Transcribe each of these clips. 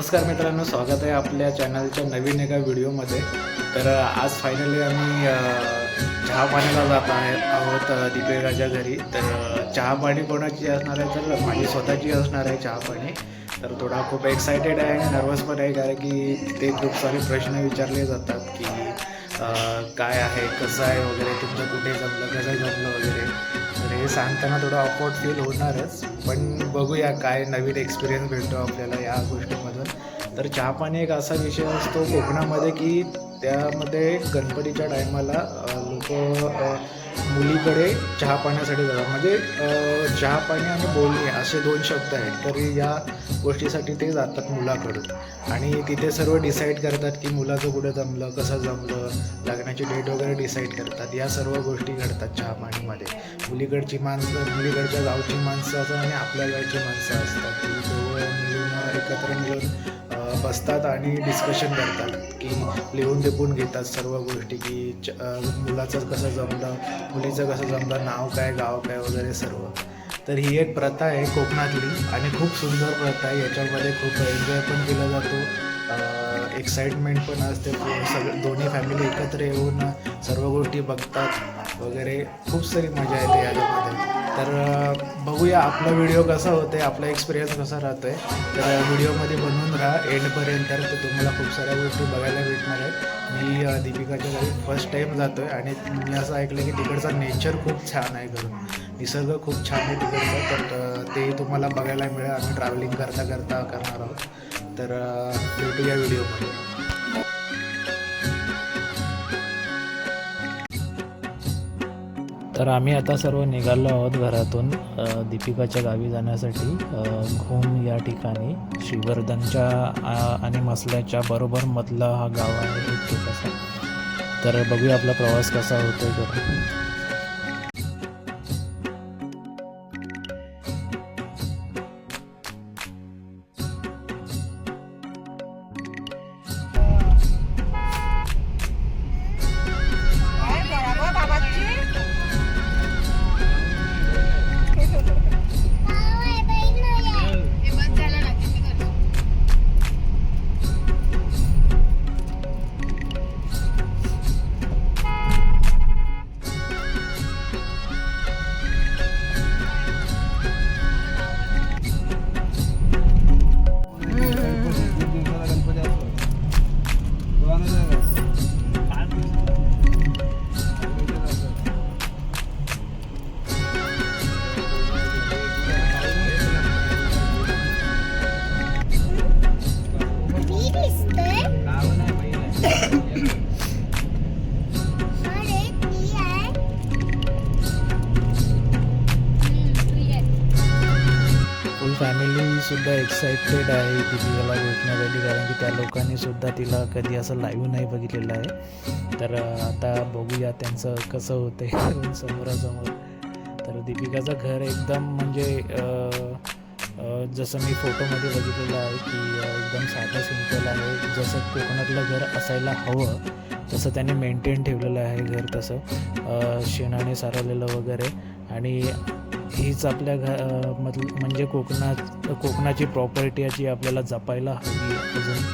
नमस्कार मित्रांनो स्वागत आहे आपल्या चॅनलच्या नवीन एका व्हिडिओमध्ये. तर आज फायनली आम्ही चहा पाण्याला जात आहे आहोत अ, दीपिकाच्या घरी. तर चहा पाणी कोणाची असणार आहे? तर माझी स्वतःची असणार आहे चहा पाणी. तर थोडा खूप एक्सायटेड आहे आणि नर्वस पण आहे कारण की ते खूप सारे प्रश्न विचारले जातात की काय आहे कसं आहे वगैरे तुमचं कुठे जमलं कसं जमलं वगैरे. हे सांगताना थोडं ऑफवर्ड फील होणारच. पण बघूया काय नवीन एक्सपिरियन्स भेटतो आपल्याला या गोष्टीमधून. तर चहा पाणी एक असा विषय असतो कोकणामध्ये की त्यामध्ये गणपतीच्या टायमाला लोक मुलीकडे चहा पाण्यासाठी जातात. म्हणजे चहा पाणी आणि बोलणी असे दोन शब्द आहेत. तरी या गोष्टीसाठी ते जातात मुलाकडून. आणि तिथे सर्व डिसाईड करतात की मुलाचं कुठं जमलं कसं जमलं लग्नाची डेट वगैरे डिसाईड करतात. या सर्व गोष्टी घडतात चहा पाणीमध्ये. मुलीकडची माणसं मुलीकडच्या गावची माणसं असतात आणि आपल्या गावची माणसं असतात. ती दोघं मिळून एकत्र मिळून बसतात आणि डिस्कशन करतात की लिहून लिपून घेतात सर्व गोष्टी की च मुलाचं कसं जमलं मुलीचं कसं जमलं नाव काय गाव काय वगैरे सर्व. तर ही एक प्रथा आहे कोकणातली आणि खूप सुंदर प्रथा आहे. याच्यामध्ये खूप एन्जॉय पण केला जातो. एक्साइटमेंट पण असते. सगळं दोन्ही फॅमिली एकत्र येऊन सर्व गोष्टी बघतात. वगैरे खूप सारी मजा येते याच्यामध्ये तर बघूया आपला व्हिडिओ कसा होतोय आपला एक्सपिरियन्स कसा राहतो आहे तर व्हिडिओमध्ये बनवून राहा. एंडपर्यंत तर तुम्हाला खूप साऱ्या गोष्टी बघायला भेटणार आहेत. मी दीपिकाच्या घरी फर्स्ट टाईम जातो आहे आणि मी असं ऐकलं की तिकडचा नेचर खूप छान आहे घरून. निसर्ग खूप छान आहे तिकडचा. तर तेही ते तुम्हाला बघायला मिळेल. आम्ही ट्रॅव्हलिंग करता करता करणार आहोत. तर भेटूया व्हिडिओमध्ये तर आम्ही आता सर्व निघालो आहोत घरातून दीपिकाच्या गावी जाण्यासाठी घुम घूम या ठिकाणी. श्रीवर्धनच्या आणि मसल्याच्या बरोबर मधला हा गाव आहे एक छोटासा. तर बघूया आपला प्रवास कसा होतो आहे सुद्धा एक्साइटेड आहे दीपिकाला भेटण्यासाठी कारण की त्या लोकांनी सुद्धा तिला कधी असं लाईव्ह नाही बघितलेलं आहे. तर आता बघूया त्यांचं कसं होतं आहे समोरासमोर. तर दीपिकाचं घर एकदम म्हणजे जसं मी फोटोमध्ये बघितलेलं आहे की एकदम साधं सिंपल आहे. जसं कोकणातलं घर असायला हवं तसं त्याने मेंटेन ठेवलेलं आहे घर तसं. शेणाने सारवलेलं वगैरे. आणि हीच आपल्या घ मधल म्हणजे कोकणात कोकणाची प्रॉपर्टी जी आपल्याला जपायला हवी अजून.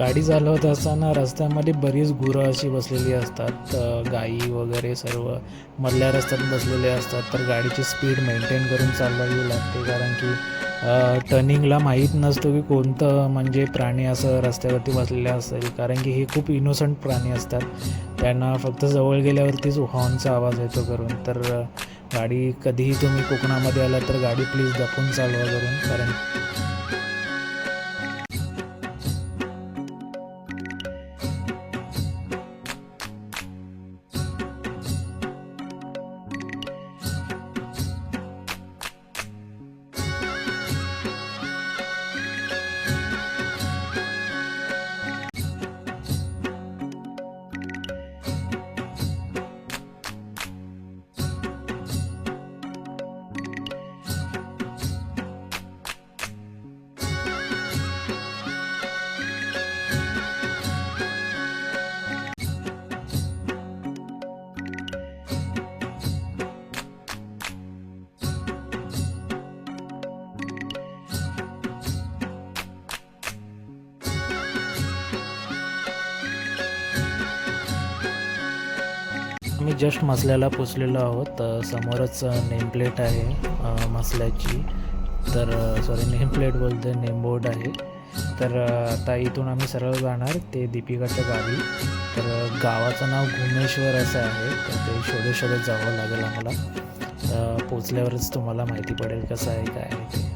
गाडी चालवत असताना रस्त्यामध्ये बरीच गुरं अशी बसलेली असतात. गाई वगैरे सर्व मधल्या रस्त्यात बसलेले असतात. तर गाडीची स्पीड मेंटेन करून चालवावी लागते. कारण की टर्निंगला माहीत नसतो की कोणतं म्हणजे प्राणी असं रस्त्यावरती बसलेलं असेल. कारण की हे खूप इनोसंट प्राणी असतात. त्यांना फक्त जवळ गेल्यावरतीच हॉर्नचा आवाज येतो करून. तर गाडी कधीही तुम्ही कोकणामध्ये आला तर गाडी प्लीज जपून चालवा करून. कारण जस्ट मसल्याला पोचलेलो आहोत. समोरच नेम प्लेट आहे मसल्याची. तर सॉरी नेम प्लेट बोलते नेम बोर्ड आहे. तर आता इथून आम्ही सरळ जाणार ते दीपिकाच्या गावी. तर गावाचं नाव घुमेश्वर असं आहे. तर ते शोधत शोधत जावं लागेल आम्हाला. तर पोचल्यावरच तुम्हाला माहिती पडेल कसं आहे काय आहे ते.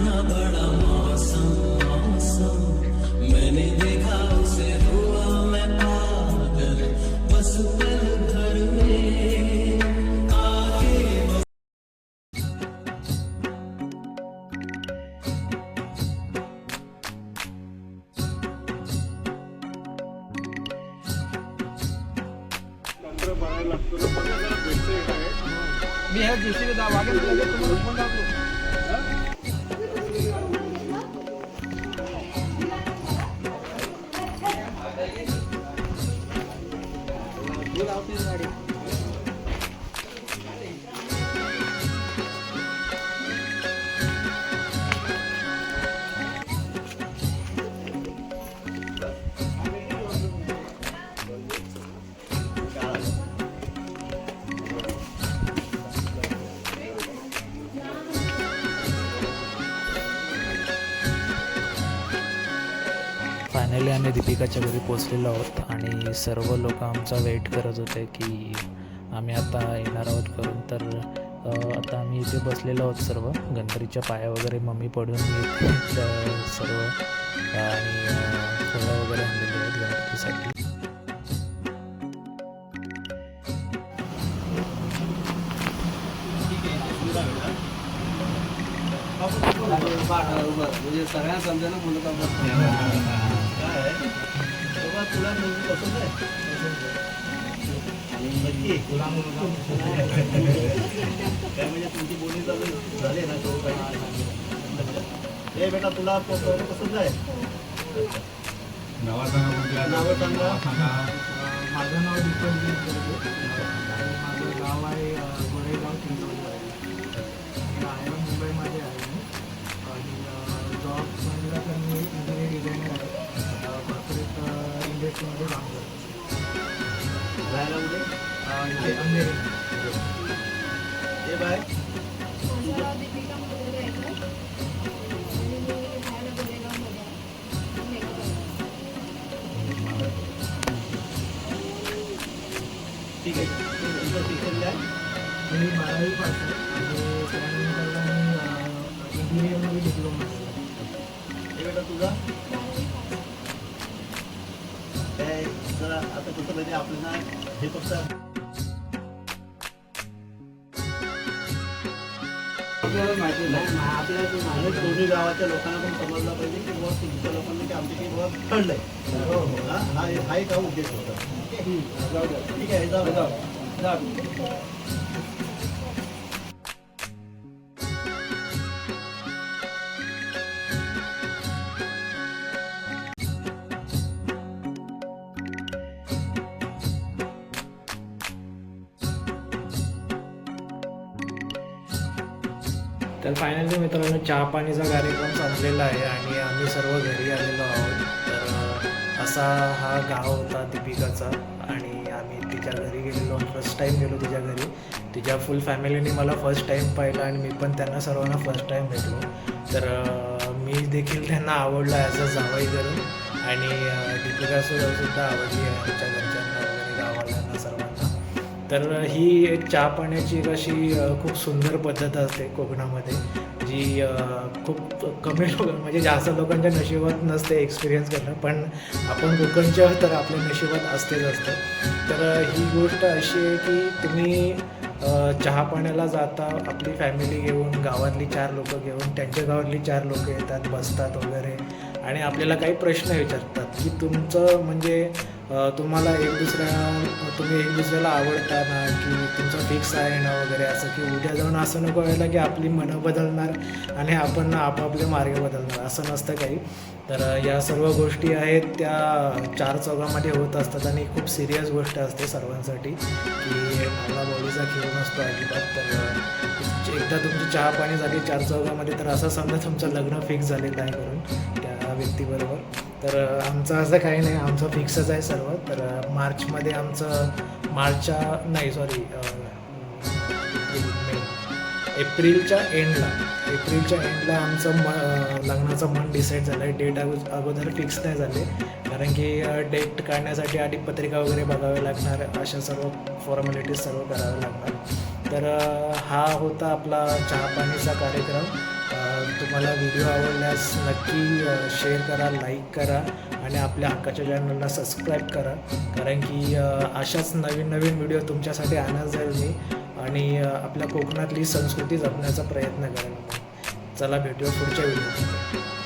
इतना बड़ा मौसम मौसम। मैंने देखा उसे हुआ मैं पागल बस पल भर में आके बस... मी ह्या दिवशी दावा घेतला तुम्हाला फ़ोन लागलो फायनली आम्ही दीपिकाच्या घरी पोचलेलो आहोत आणि सर्व लोक आमचा वेट करत होते की आम्ही आता येणार आहोत करून. तर आता आम्ही इथे बसलेलो आहोत सर्व. गणपतीच्या पाया वगैरे मम्मी पडून सर्व. आणि फुलं फळं वगैरे आणलेली आहेत गणपतीसाठी. म्हणजे सगळ्या समजायला बोलत आपण म्हणजे तुमची बोली चालू झाली ना हे बेटा तुला पसंत आहे. नावं सांगा माझं नाव दीपक माझं गाव आहे गोरेगाव चिंचवड आहे मुंबईमध्ये आहे मी आणि जॉब म्हणलं तर मी इंजिनियर डिझायनर आहे. इंडस्ट्रीमध्ये काम करतो राहायला कुठे इथे अंधेरी बाय आहे आहे ठीक आहे. शिक्षण काय मी बारावी पास आहे मी इंजिनिअरमध्ये डिप्लोमा तुझा जरा आता माहिती आपल्याला हे फक्त आपल्याला माहिती नाही आपल्याला आणि दोन्ही गावाच्या लोकांना पण समजलं पाहिजे की बुवा तुमच्या लोकांना की आमच्या की बुवा कळलंय. हा हा हा एक हा उद्देश होता. ठीक आहे जाऊ जाऊ जाऊ तर फायनली मित्रांनो चहा पाणीचा कार्यक्रम संपलेला आहे आणि आम्ही सर्व घरी आलेलो आहोत. तर असा हा गाव होता दीपिकाचा आणि आम्ही तिच्या घरी गेलेलो. फर्स्ट टाईम गेलो तिच्या घरी. तिच्या फुल फॅमिलीने मला फर्स्ट टाईम पाहिलं आणि मी पण त्यांना सर्वांना फर्स्ट टाईम भेटलो. तर मी देखील त्यांना आवडला ॲज अ जावाई करून आणि दीपिकासुद्धा दीपिका सुद्धा आवडली आहे आमच्या घरच्यांना म्हणजे वगैरे गावाल्यांना सर्वांना. तर ही एक चहा पाण्याची एक अशी खूप सुंदर पद्धत असते कोकणामध्ये जी खूप कमी लोक म्हणजे जास्त लोकांच्या नशिबात नसते एक्सपिरियन्स करणं पण आपण कोकणच्या तर आपल्या नशिबात असतेच असतं. तर ही गोष्ट अशी आहे की तुम्ही चहा पाण्याला जाता आपली फॅमिली घेऊन गावातली चार लोक घेऊन त्यांच्या गावातली चार लोक येतात बसतात वगैरे आणि आपल्याला काही प्रश्न विचारतात की तुमचं म्हणजे तुम्हाला एक दुसऱ्या तुम्ही एक दुसऱ्याला आवडता ना की तुमचं फिक्स आहे ना वगैरे असं की उद्या जाऊन असं नको व्हायला की आपली मनं बदलणार आणि आपण आपापले मार्ग बदलणार असं नसतं काही. तर या सर्व गोष्टी आहेत त्या चार चौघामध्ये होत असतात आणि खूप सिरियस गोष्ट असते सर्वांसाठी की मला बॉडीचा खेळ नसतो अजिबात तर एकदा तुमची चहा पाणी झाली चार चौघामध्ये तर असं समजा तुमचं लग्न फिक्स झालेलं आहे करून त्या व्यक्तीबरोबर. तर आमचं असं काही नाही. आमचं फिक्सच आहे सर्व. तर मार्चमध्ये आमचं मार्चच्या नाही सॉरी एप्रिलच्या एंडला एप्रिलच्या एंडला आमचं म लग्नाचं मन डिसाईड झालं आहे डेट अगो अगोदर फिक्स नाही झाले. कारण की डेट काढण्यासाठी आधी पत्रिका वगैरे बघावे लागणार. अशा सर्व फॉर्मॅलिटीज सर्व कराव्या लागणार. तर हा होता आपला चहापाणीचा कार्यक्रम. तुम्हाला व्हिडिओ आवडल्यास नक्की शेअर करा लाईक करा आणि आपल्या हक्काच्या चॅनलला सबस्क्राईब करा. कारण की अशाच नवीन नवीन व्हिडिओ तुमच्यासाठी आणत जाईल मी आणि आपल्या कोकणातली संस्कृती जपण्याचा प्रयत्न करेन चला भेटूया पुढच्या व्हिडिओ